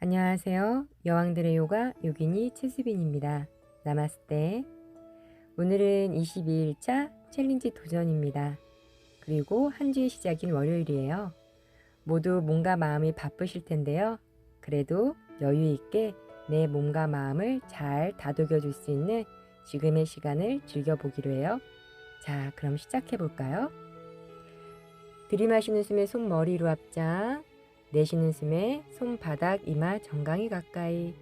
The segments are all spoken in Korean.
안녕하세요. 여왕들의 요가 요기니 최수빈입니다. 나마스테. 오늘은 22일차 챌린지 도전입니다. 그리고 한 주의 시작인 월요일이에요. 모두 몸과 마음이 바쁘실 텐데요. 그래도 여유 있게 내 몸과 마음을 잘 다독여 줄 수 있는 지금의 시간을 즐겨보기로 해요. 자, 그럼 시작해 볼까요? 들이마시는 숨에 손머리로 앞장, 내쉬는 숨에 손바닥 이마 정강이 가까이.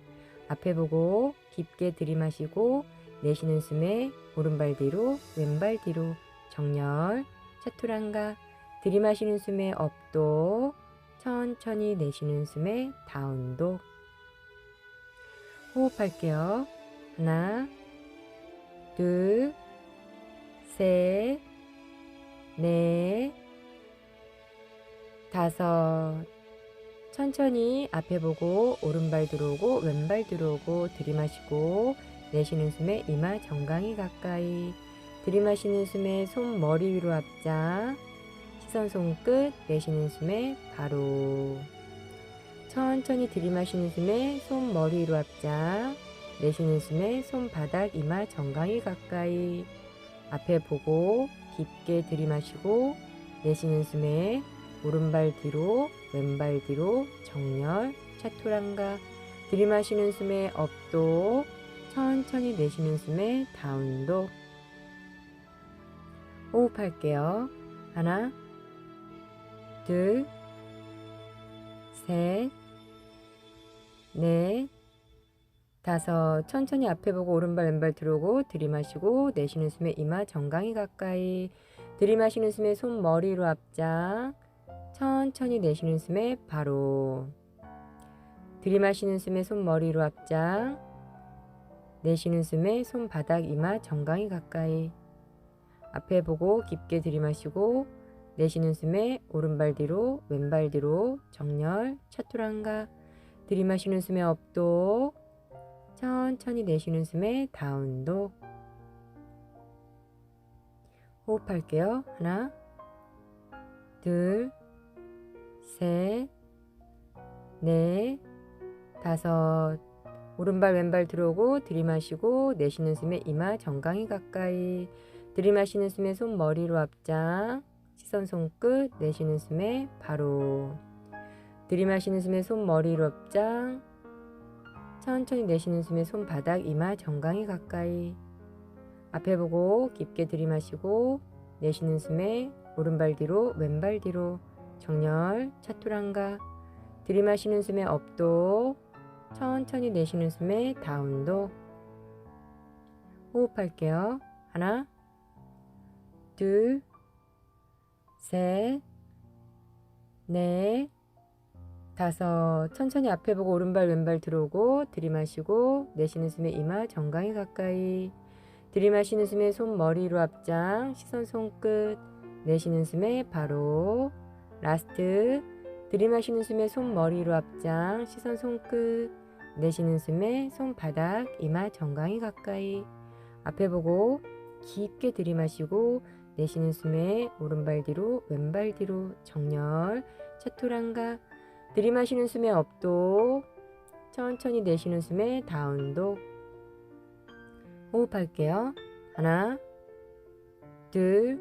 앞에 보고 깊게 들이마시고 내쉬는 숨에 오른발 뒤로 왼발 뒤로. 정렬 차투랑가. 들이마시는 숨에 업도 천천히 내쉬는 숨에 다운도. 호흡할게요. 하나 둘 셋, 넷, 다섯, 천천히 앞에 보고 오른발 들어오고 왼발 들어오고 들이마시고 내쉬는 숨에 이마 정강이 가까이. 들이마시는 숨에 손 머리 위로 앞장 시선 손끝 내쉬는 숨에 바로. 천천히 들이마시는 숨에 손 머리 위로 앞장 내쉬는 숨에 손바닥 이마 정강이 가까이. 앞에 보고 깊게 들이마시고 내쉬는 숨에 오른발 뒤로 왼발 뒤로 정렬 차투랑가. 들이마시는 숨에 업도 천천히 내쉬는 숨에 다운도. 호흡할게요. 하나 둘 셋 넷 다섯. 천천히 앞에 보고 오른발 왼발 들어오고 들이마시고 내쉬는 숨에 이마 정강이 가까이. 들이마시는 숨에 손 머리로 앞장 천천히 내쉬는 숨에 바로. 들이마시는 숨에 손머리로 앞장 내쉬는 숨에 손바닥 이마 정강이 가까이. 앞에 보고 깊게 들이마시고 내쉬는 숨에 오른발 뒤로 왼발 뒤로 정렬 차투랑가. 들이마시는 숨에 업도. 천천히 내쉬는 숨에 다운도. 호흡할게요. 하나 둘 셋, 넷, 다섯. 오른발 왼발 들어오고 들이마시고 내쉬는 숨에 이마 정강이 가까이. 들이마시는 숨에 손 머리로 앞장. 시선 손끝 내쉬는 숨에 바로. 들이마시는 숨에 손 머리로 앞장. 천천히 내쉬는 숨에 손바닥 이마 정강이 가까이. 앞에 보고 깊게 들이마시고 내쉬는 숨에 오른발 뒤로 왼발 뒤로 정렬 차투랑가 들이마시는 숨에 업도 천천히 내쉬는 숨에 다운도. 호흡할게요. 하나 둘 셋 넷 다섯. 천천히 앞에 보고 오른발 왼발 들어오고 들이마시고 내쉬는 숨에 이마 정강이 가까이. 들이마시는 숨에 손 머리로 앞장 시선 손끝. 내쉬는 숨에 바로 라스트. 들이마시는 숨에 손 머리로 앞장 시선 손끝. 내쉬는 숨에 손바닥 이마 정강이 가까이. 앞에 보고 깊게 들이마시고 내쉬는 숨에 오른발 뒤로 왼발 뒤로 정렬 차투랑가. 들이마시는 숨에 업도 천천히 내쉬는 숨에 다운도. 호흡할게요. 하나 둘셋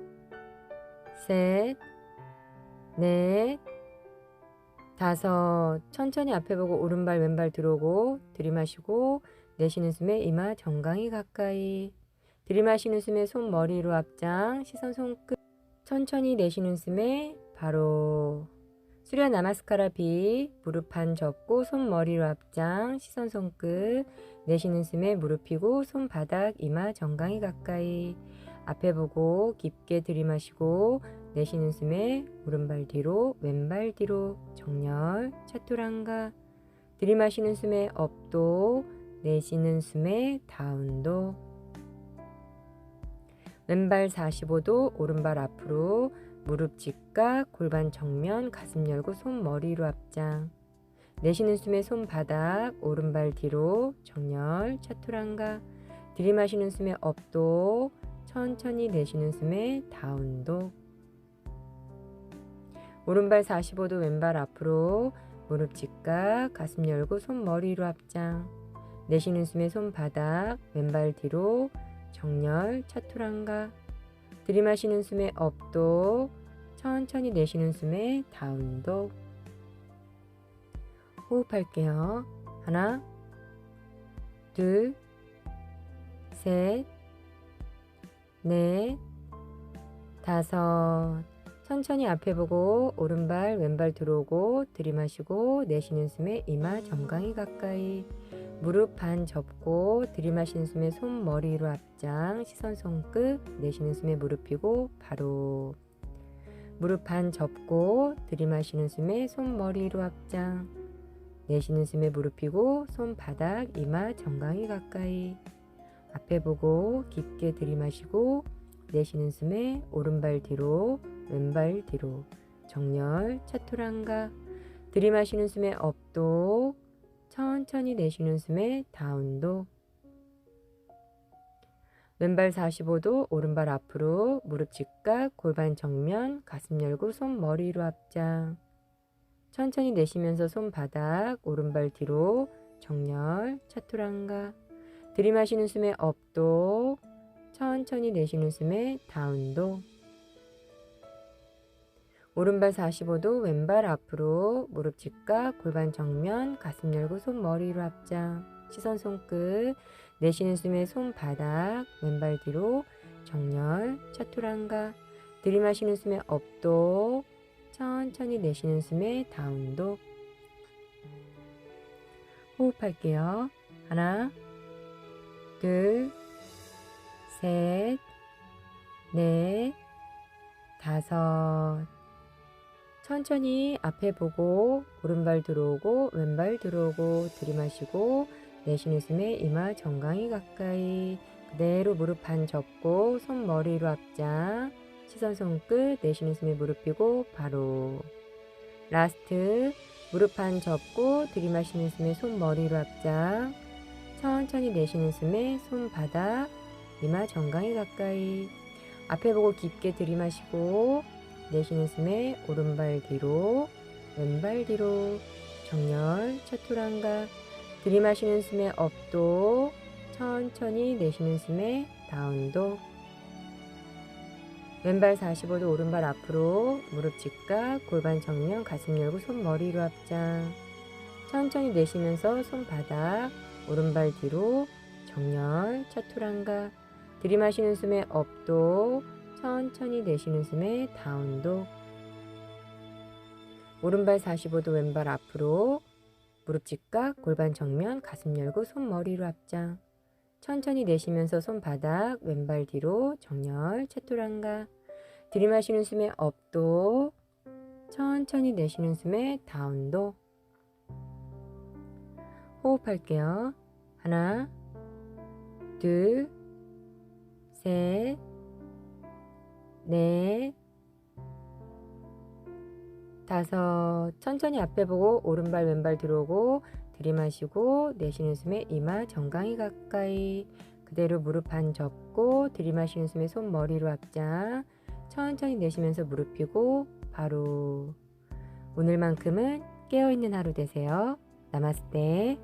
넷, 다섯. 천천히 앞에 보고 오른발 왼발 들어오고 들이마시고 내쉬는 숨에 이마 정강이 가까이. 들이마시는 숨에 손 머리로 앞장 시선 손끝. 천천히 내쉬는 숨에 바로. 수련 나마스카라 비 무릎 한 접고 손 머리로 앞장 시선 손끝. 내쉬는 숨에 무릎 펴고 손 바닥 이마 정강이 가까이. 앞에 보고 깊게 들이마시고 내쉬는 숨에 오른발 뒤로 왼발 뒤로 정렬 차투랑가. 들이마시는 숨에 업도 내쉬는 숨에 다운도. 왼발 45도 오른발 앞으로 무릎 직각 골반 정면 가슴 열고 손 머리로 앞장. 내쉬는 숨에 손바닥 오른발 뒤로 정렬 차투랑가. 들이마시는 숨에 업도 천천히 내쉬는 숨에 다운도 오른발 45도 왼발 앞으로 무릎 직각, 가슴 열고 손 머리 위로 앞장. 내쉬는 숨에 손바닥, 왼발 뒤로 정렬, 차투랑가. 들이마시는 숨에 업도, 천천히 내쉬는 숨에 다운도. 호흡할게요. 하나, 둘, 셋, 넷, 다섯. 천천히 앞에 보고 오른발 왼발 들어오고 들이마시고 내쉬는 숨에 이마 정강이 가까이. 무릎 반 접고 들이마시는 숨에 손 머리 위로 앞장 시선 손끝 내쉬는 숨에 무릎 펴고 바로. 무릎 반 접고 들이마시는 숨에 손 머리 위로 앞장 내쉬는 숨에 무릎 펴고 손 바닥 이마 정강이 가까이. 앞에 보고 깊게 들이마시고 내쉬는 숨에 오른발 뒤로 왼발 뒤로 정렬 차투랑가. 들이마시는 숨에 업도 천천히 내쉬는 숨에 다운도. 왼발 45도 오른발 앞으로 무릎 직각 골반 정면 가슴 열고 손 머리 위로 앞장. 천천히 내쉬면서 손바닥 오른발 뒤로 정렬 차투랑가. 들이마시는 숨에 업도 천천히 내쉬는 숨에 다운도 오른발 45도 왼발 앞으로 무릎 직각 골반 정면 가슴 열고 손 머리 위로 앞장. 시선 손끝 내쉬는 숨에 손바닥 왼발 뒤로 정렬 차투랑가. 들이마시는 숨에 업도 천천히 내쉬는 숨에 다운도. 호흡할게요. 하나 둘 셋, 넷, 다섯. 천천히 앞에 보고 오른발 들어오고 왼발 들어오고 들이마시고 내쉬는 숨에 이마 정강이 가까이. 그대로 무릎 반 접고 손 머리 위로 앞장 시선 손끝 내쉬는 숨에 무릎 펴고 바로. 라스트. 무릎 반 접고 들이마시는 숨에 손 머리 위로 앞장 천천히 내쉬는 숨에 손 바닥. 이마 정강이 가까이. 앞에 보고 깊게 들이마시고 내쉬는 숨에 오른발 뒤로 왼발 뒤로 정렬 차투랑가. 들이마시는 숨에 업도 천천히 내쉬는 숨에 다운도. 왼발 45도 오른발 앞으로 무릎 직각 골반 정면 가슴 열고 손 머리 위로 앞장. 천천히 내쉬면서 손바닥 오른발 뒤로 정렬 차투랑가. 들이마시는 숨에 업도 천천히 내쉬는 숨에 다운도. 오른발 45도 왼발 앞으로. 무릎 직각 골반 정면 가슴 열고 손 머리로 앞장. 천천히 내쉬면서 손바닥 왼발 뒤로 정렬 채토랑가. 들이마시는 숨에 업도. 천천히 내쉬는 숨에 다운도. 호흡할게요. 하나 둘 셋, 넷, 다섯. 천천히 앞에 보고 오른발 왼발 들어오고 들이마시고 내쉬는 숨에 이마 정강이 가까이 그대로 무릎 반 접고 들이마시는 숨에 손 머리로 앞장 천천히 내쉬면서 무릎 펴고 바로 오늘만큼은 깨어있는 하루 되세요. 나마스테.